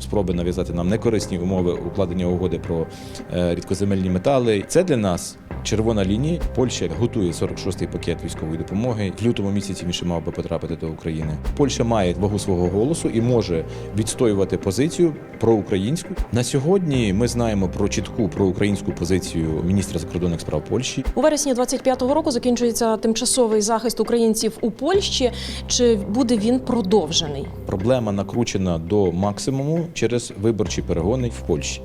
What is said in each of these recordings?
Спроби нав'язати нам некорисні умови укладення угоди про е, рідкоземельні метали. Це для нас червона лінія. Польща готує 46-й пакет військової допомоги. В лютому місяці він ще мав би потрапити до України. Польща має вагу свого голосу і може відстоювати позицію проукраїнську. На сьогодні ми знаємо про чітку проукраїнську позицію міністра закордонних справ Польщі. У вересні 25-го року закінчується тимчасовий захист українців у Польщі. Чи буде він продовжений? Проблема накручена до максимуму через виборчі перегони в Польщі.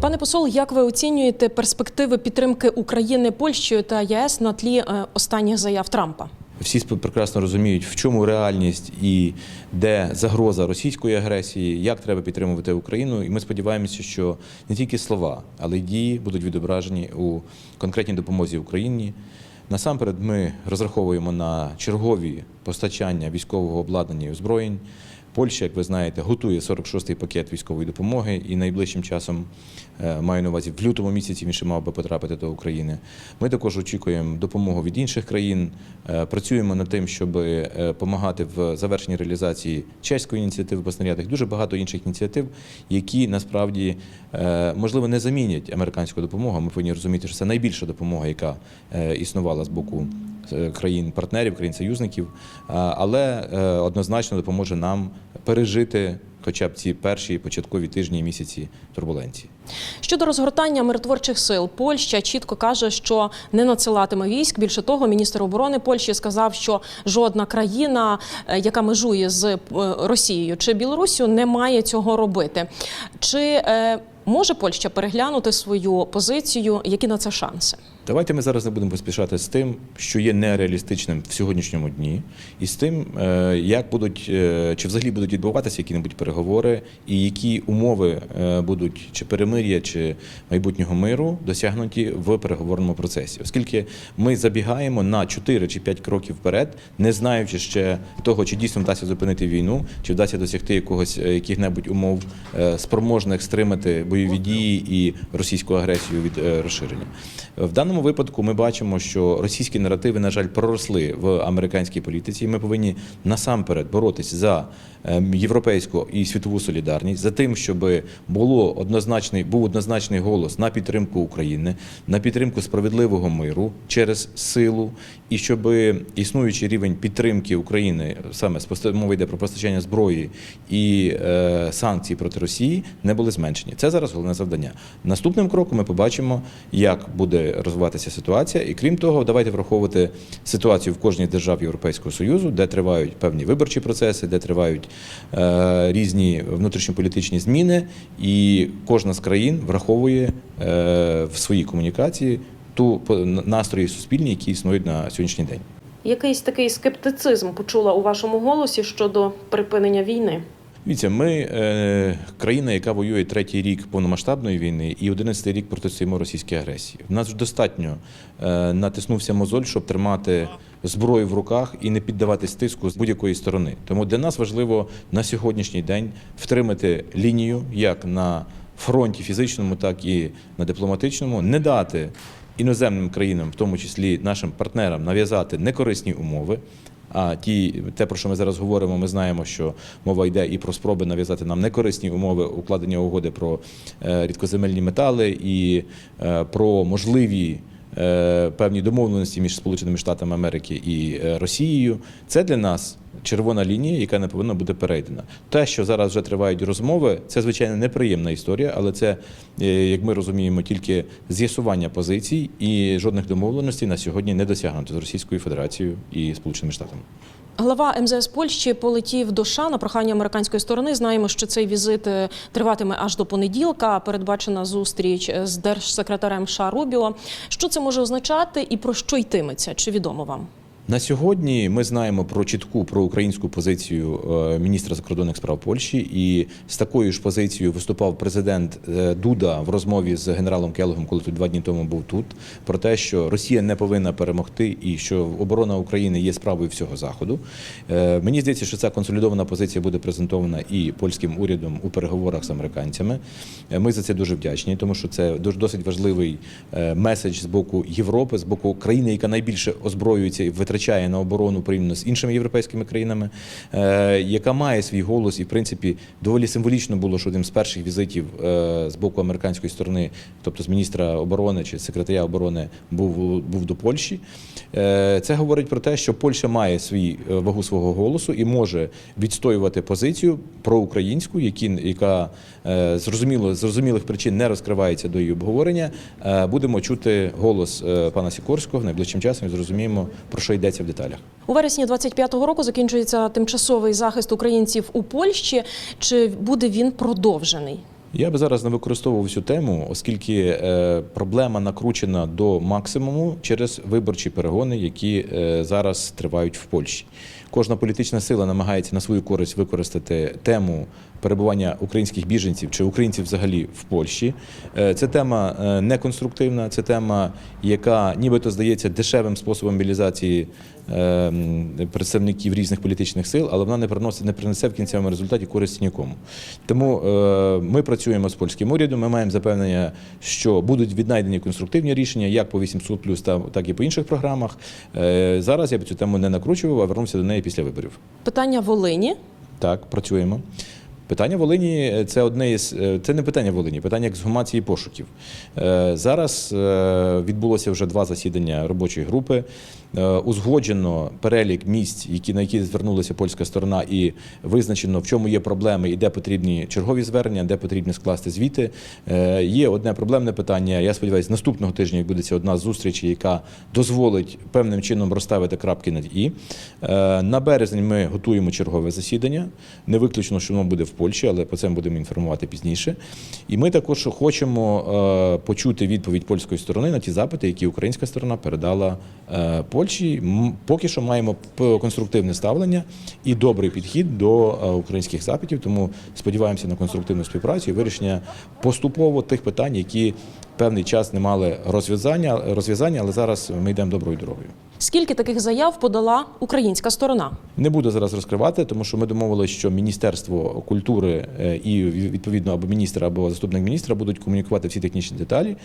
Пане посол, як ви оцінюєте перспективи підтримки України Польщею та ЄС на тлі е, останніх заяв Трампа? Всі прекрасно розуміють, в чому реальність і де загроза російської агресії, як треба підтримувати Україну. І ми сподіваємося, що не тільки слова, але й дії будуть відображені у конкретній допомозі Україні. Насамперед, ми розраховуємо на чергові постачання військового обладнання і озброєнь. Польща, як ви знаєте, готує 46-й пакет військової допомоги і найближчим часом е, маю на увазі в лютому місяці він ще мав би потрапити до України. Ми також очікуємо допомогу від інших країн. е, Працюємо над тим, щоб допомагати в завершенні реалізації чеської ініціативи по снарядах. Дуже багато інших ініціатив, які насправді е, можливо не замінять американську допомогу. Ми повинні розуміти, що це найбільша допомога, яка е, існувала з боку е, країн-партнерів, країн-союзників, але е, однозначно допоможе нам пережити хоча б ці перші початкові тижні і місяці турбуленції. Щодо розгортання миротворчих сил, Польща чітко каже, що не надсилатиме військ. Більше того, міністр оборони Польщі сказав, що жодна країна, е, яка межує з е, Росією чи Білоруссю, не має цього робити. Чи е, може Польща переглянути свою позицію? Які на це шанси? Давайте ми зараз не будемо поспішати з тим, що є нереалістичним в сьогоднішньому дні, і з тим, е, як будуть е, чи взагалі будуть відбуватися які-небудь переговори, і які умови е, будуть чи перемир'я, чи майбутнього миру досягнуті в переговорному процесі, оскільки ми забігаємо на 4 чи 5 кроків вперед, не знаючи ще того, чи дійсно вдасться зупинити війну, чи вдасться досягти якогось яких-небудь умов спроможних стримати бойові дії і російську агресію від розширення. В даному випадку ми бачимо, що російські наративи, на жаль, проросли в американській політиці. і Ми повинні насамперед боротися за ем, європейську і світову солідарність, за тим, щоб було однозначний був однозначний голос на підтримку України, на підтримку справедливого миру через силу, і щоб існуючий рівень підтримки України, саме мова йде про постачання зброї і е, санкції проти Росії, не були зменшені. Це зараз головне завдання. Наступним кроком ми побачимо, як буде розвиватися ситуація, і крім того, давайте враховувати ситуацію в кожній державі Європейського Союзу, де тривають певні виборчі процеси, де тривають е, різні внутрішньополітичні зміни, і кожна з країн враховує е, в своїй комунікації ту настрої суспільні, які існують на сьогоднішній день. Якийсь такий скептицизм почула у вашому голосі щодо припинення війни. Дивіться, ми е, країна, яка воює третій рік повномасштабної війни і одинадцятий рік протистоїмо російській агресії. У нас достатньо е, натиснувся мозоль, щоб тримати зброю в руках і не піддаватись тиску з будь-якої сторони. Тому для нас важливо на сьогоднішній день втримати лінію як на фронті фізичному, так і на дипломатичному, не дати іноземним країнам, в тому числі нашим партнерам, нав'язати некорисні умови. А ті, те, про що ми зараз говоримо, ми знаємо, що мова йде і про спроби нав'язати нам некорисні умови укладення угоди про е, рідкоземельні метали і е, про можливі е, певні домовленості між Сполученими Штатами Америки і Росією. Це для нас червона лінія, яка не повинна бути перейдена. Те, що зараз вже тривають розмови, це звичайно неприємна історія, але це, е, як ми розуміємо, тільки з'ясування позицій і жодних домовленостей на сьогодні не досягнуто з Російською Федерацією і Сполученими Штатами. Глава МЗС Польщі полетів до США на прохання американської сторони. Знаємо, що цей візит е, триватиме аж до понеділка. Передбачена зустріч е, з держсекретарем США Рубіо. Що це може означати і про що йтиметься? Чи відомо вам? На сьогодні ми знаємо про чітку проукраїнську позицію е, міністра закордонних справ Польщі, і з такою ж позицією виступав президент е, Дуда в розмові з генералом Келогом, коли тут два дні тому був тут, про те, що Росія не повинна перемогти і що оборона України є справою всього заходу. Е, Мені здається, що ця консолідована позиція буде презентована і польським урядом у переговорах з американцями. Ми за це дуже вдячні, тому що це дуже досить важливий меседж з боку Європи, з боку країни, яка найбільше озброюється і витрачає витрачає на оборону порівняно з іншими європейськими країнами, е, яка має свій голос, і в принципі доволі символічно було, що одним з перших візитів е, з боку американської сторони, тобто з міністра оборони чи секретаря оборони, був, був до Польщі. Е, Це говорить про те, що Польща має свій вагу свого голосу і може відстоювати позицію проукраїнську, яка зрозуміло з зрозумілих причин не розкривається до її обговорення. Будемо чути голос пана Сікорського найближчим часом і зрозуміємо про що йдеться в деталях. У вересні 25-го року закінчується тимчасовий захист українців у Польщі. Чи буде він продовжений? Я би зараз не використовував цю тему, оскільки е, проблема накручена до максимуму через виборчі перегони, які е, зараз тривають в Польщі. Кожна політична сила намагається на свою користь використати тему перебування українських біженців чи українців взагалі в Польщі. Е, Це тема е, неконструктивна, це тема, яка нібито здається дешевим способом мобілізації е, представників різних політичних сил, але вона не приносить, не принесе в кінцевому результаті користі нікому. Тому ми працюємо з польським урядом. Ми маємо запевнення, що будуть віднайдені конструктивні рішення як по 800+, та- так і по інших програмах. Зараз я б цю тему не накручував, а вернувся до неї після виборів. Питання Волині. Так, працюємо. Питання Волині е, це одне із е, це не питання Волині, питання ексгумації пошуків. Е, Зараз відбулося вже два засідання робочої групи. Е, Узгоджено перелік місць, які на які звернулася польська сторона, і визначено в чому є проблеми і де потрібні чергові звернення, де потрібно скласти звіти. Е, Є одне проблемне питання. Я сподіваюся, наступного тижня відбудеться одна з зустрічей, яка дозволить певним чином розставити крапки над і. Е, На березень ми готуємо чергове засідання. Не виключно, що воно буде в Польщі, але про це ми будемо інформувати пізніше. І ми також хочемо почути відповідь польської сторони на ті запити, які українська сторона передала е, Польщі. Поки що маємо конструктивне ставлення і добрий підхід до е, українських запитів. Тому сподіваємося на конструктивну співпрацю і вирішення поступово тих питань, які певний час не мали розв'язання, розв'язання, але зараз ми йдемо доброю дорогою. Скільки таких заяв подала українська сторона? Не буду зараз розкривати, тому що ми домовилися, що Міністерство культури е, і відповідно або міністр, або заступник міністра будуть комунікувати всі технічні деталі.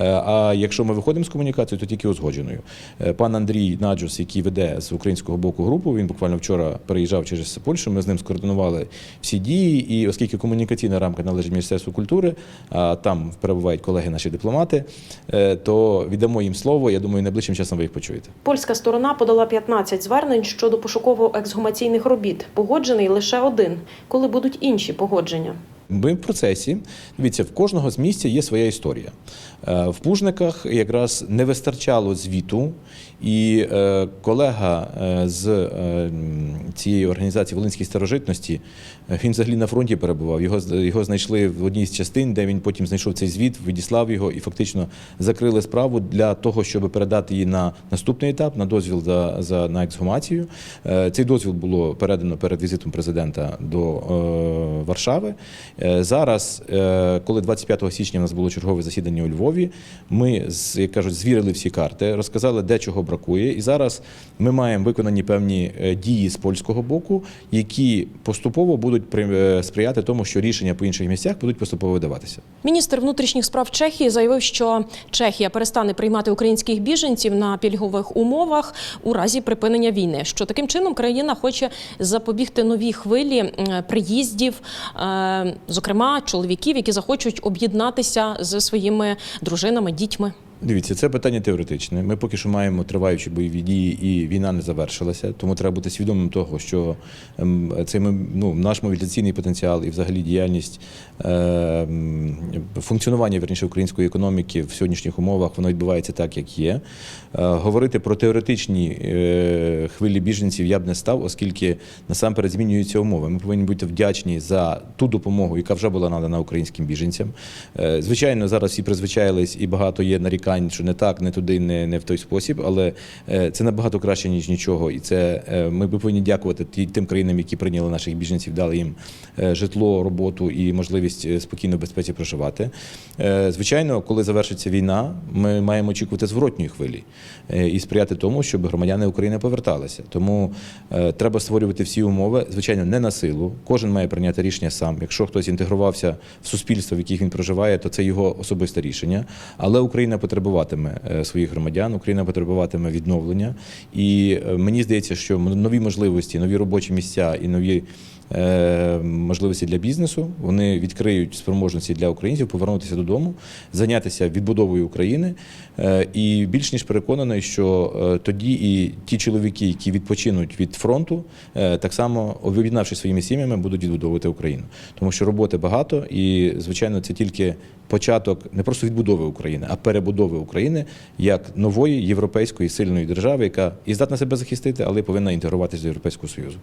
Е, А якщо ми виходимо з комунікацією, то тільки узгодженою. Е, Пан Андрій Наджус, який веде з українського боку групу, він буквально вчора переїжджав через Польщу. Ми з ним скоординували всі дії. І оскільки комунікаційна рамка належить Міністерству культури, а там перебувають колеги наші дипломати, то віддамо їм слово. Я думаю, найближчим часом ви їх почуєте. Польська сторона подала 15 звернень щодо пошуково-ексгумаційних робіт. Погоджений лише один. Коли будуть інші погодження? Ми в процесі. Дивіться, в кожного з місця є своя історія. Е, В Пужниках якраз не вистачало звіту, і е, колега е, з цієї організації Волинської старожитності, він взагалі на фронті перебував. Його, його знайшли в одній з частин, де він потім знайшов цей звіт, відіслав його і фактично закрили справу для того, щоб передати її на наступний етап, на дозвіл за, за на ексгумацію. Цей дозвіл було передано перед візитом президента до Варшави. Е, Зараз, е, коли 25 січня у нас було чергове засідання у Львові, ми як кажуть, звірили всі карти, розказали, де чого бракує. І зараз ми маємо виконані певні е, дії з польського боку, які поступово будуть при- сприяти тому, що рішення по інших місцях будуть поступово видаватися. Міністр внутрішніх справ Чехії заявив, що Чехія перестане приймати українських біженців на пільгових умовах у разі припинення війни. Що таким чином країна хоче запобігти новій хвилі приїздів, зокрема чоловіків, які захочуть об'єднатися з своїми дружинами, дітьми. Дивіться, це питання теоретичне. Ми поки що маємо триваючі бойові дії, і війна не завершилася. Тому треба бути свідомим того, що ем, цей ну, наш мобілізаційний потенціал і взагалі діяльність е, функціонування верніше української економіки в сьогоднішніх умовах воно відбувається так, як є. Е, Говорити про теоретичні е, хвилі біженців я б не став, оскільки насамперед змінюються умови. Ми повинні бути вдячні за ту допомогу, яка вже була надана українським біженцям. Е, Звичайно, зараз всі призвичаїлись і багато є нарікань, що не так, не туди, не, не в той спосіб, але е, це набагато краще, ніж нічого. І це е, ми повинні дякувати тим країнам, які прийняли наших біженців, дали їм е, житло, роботу і можливість спокійно в безпеці проживати. Звичайно, коли завершиться війна, ми маємо очікувати зворотньої хвилі і сприяти тому, щоб громадяни України поверталися. Тому треба створювати всі умови, звичайно, не на силу. Кожен має прийняти рішення сам. Якщо хтось інтегрувався в суспільство, в яких він проживає, то це його особисте рішення. Але Україна потребує потребуватиме е, своїх громадян, Україна потребуватиме відновлення. І е, мені здається, що нові можливості, нові робочі місця і нові можливості для бізнесу вони відкриють спроможності для українців повернутися додому, зайнятися відбудовою України. Е, І більш ніж переконаний, що е, тоді і ті чоловіки, які відпочинуть від фронту, е, так само об'єднавшись своїми сім'ями, будуть відбудовувати Україну. Тому що роботи багато, і звичайно, це тільки початок не просто відбудови України, а перебудови України як нової європейської сильної держави, яка і здатна себе захистити, але й повинна інтегруватися до Європейського Союзу.